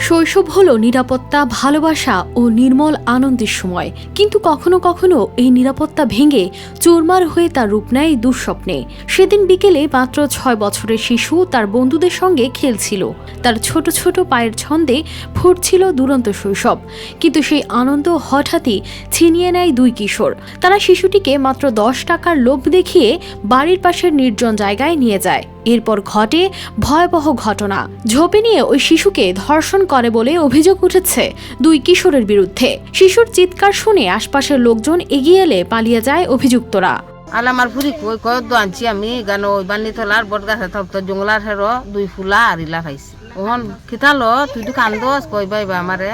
শৈশব হলো নিরাপত্তা, ভালোবাসা ও নির্মল আনন্দের সময়। কিন্তু কখনো কখনো এই নিরাপত্তা ভেঙে চুরমার হয়ে তার রূপ নেয় দুঃস্বপ্নে। সেদিন বিকেলে মাত্র ছয় বছরের শিশু তার বন্ধুদের সঙ্গে খেলছিল। তার ছোট ছোট পায়ের ছন্দে ফুটছিল দুরন্ত শৈশব। কিন্তু সেই আনন্দ হঠাৎই ছিনিয়ে নেয় দুই কিশোর। তারা শিশুটিকে মাত্র দশ টাকার লোভ দেখিয়ে বাড়ির পাশের নির্জন জায়গায় নিয়ে যায়। এরপর ঘটে ভয়াবহ ঘটনা। ঝোপে নিয়ে ওই শিশুকে ধর্ষণ করে বলে অভিযোগ উঠেছে দুই কিশোরের বিরুদ্ধে। শিশুর চিৎকার শুনে আশপাশের লোকজন এগিয়ে এলে পালিয়ে যায় অভিযুক্তরা। আল আমার ফুরি কই কয় তো আনছি আমি, গান ওই বান্নি থলার, বট গাছে থাকতো জঙ্গলার হেরো, দুই ফুলা আর ইলা খাইছি। ওহন খিতালো, তুই তো কান্দস, কই বাইবা আমারে?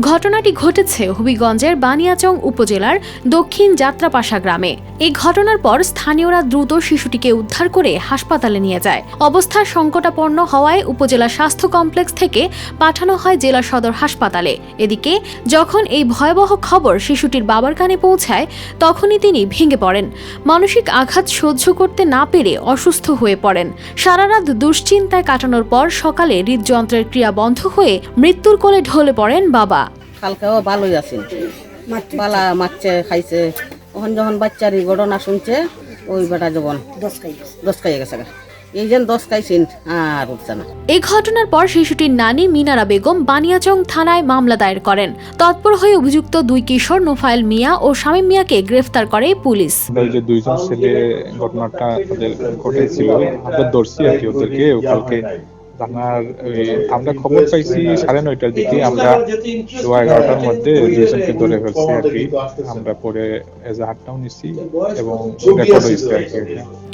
ঘটনাটি ঘটেছে হবিগঞ্জের বানিয়াচং উপজেলার দক্ষিণ যাত্রাপাশা গ্রামে। এই ঘটনার পর স্থানীয়রা দ্রুত শিশুটিকে উদ্ধার করে হাসপাতালে নিয়ে যায়। অবস্থা সংকটাপন্ন হওয়ায় উপজেলা স্বাস্থ্য কমপ্লেক্স থেকে পাঠানো হয় জেলা সদর হাসপাতালে। এদিকে, যখন এই ভয়াবহ খবর শিশুটির বাবার কানে পৌঁছায়, তখনই তিনি ভেঙে পড়েন। মানসিক আঘাত সহ্য করতে না পেরে অসুস্থ হয়ে পড়েন। সারা রাত দুশ্চিন্তায় কাটানোর পর সকালে হৃদযন্ত্রের ক্রিয়া বন্ধ হয়ে মৃত্যুর কোলে ঢলে পড়েন বাবা। কালকেও ভালোই আছিল পালা মারছে খাইছে। ওখান যখন বাচ্চার এই ঘটনা শুনছে ওই বেটা যখন দশ খাই দশ খাইয়ে গেছে এই যেন দশ খাইছেন আর উঠছে না। এই ঘটনার পর শিশুটির নানি মিনারা বেগম বানিয়াচং থানায় মামলা দায়ের করেন। তৎপর হয়ে অভিযুক্ত দুই কিশোর নোফাইল মিয়া ও শামীম মিয়াকে গ্রেফতার করে পুলিশ। যে দুইজন ছেলে ঘটনাটা ঘটেছিল। ধরছি আর কি ওদেরকে কালকে আমরা খবর পাইছি সাড়ে নয়টার দিকে আমরা সোয়া এগারোটার মধ্যে দুইজনকে ধরে ফেলছি আর কি। আমরা পরে এজাহারটাও নিছি এবং রেকর্ড হয়েছে আর কি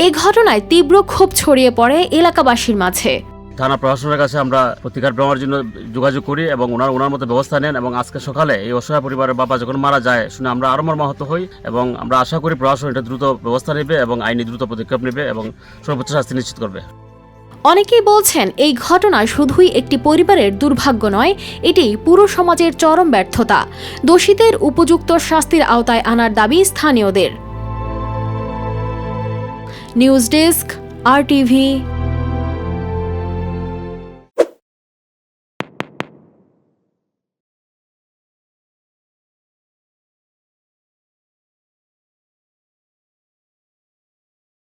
এই ঘটনায় তীব্র ক্ষোভ ছড়িয়ে পড়ে এলাকাবাসীর মাঝে। থানা প্রশাসনের কাছে আমরা প্রতিকার পাওয়ার জন্য যোগাযোগ করি এবং ওনার ওনার মতো ব্যবস্থা নেন এবং আজকে সকালে এই অসহায় পরিবারের বাবা যখন মারা যায় শুনে আমরা আরও মর্মাহত হই এবং আমরা আশা করি প্রশাসন এটা দ্রুত ব্যবস্থা নেবে এবং আইনি দ্রুত পদক্ষেপ নেবে এবং সর্বোচ্চ শাস্তি নিশ্চিত করবে। অনেকেই বলছেন এই ঘটনা শুধুই একটি পরিবারের দুর্ভাগ্য নয়, এটি পুরো সমাজের চরম ব্যর্থতা। দোষীদের উপযুক্ত শাস্তির আওতায় আনার দাবি স্থানীয়দের। নিউজ ডেস্ক, আর টিভি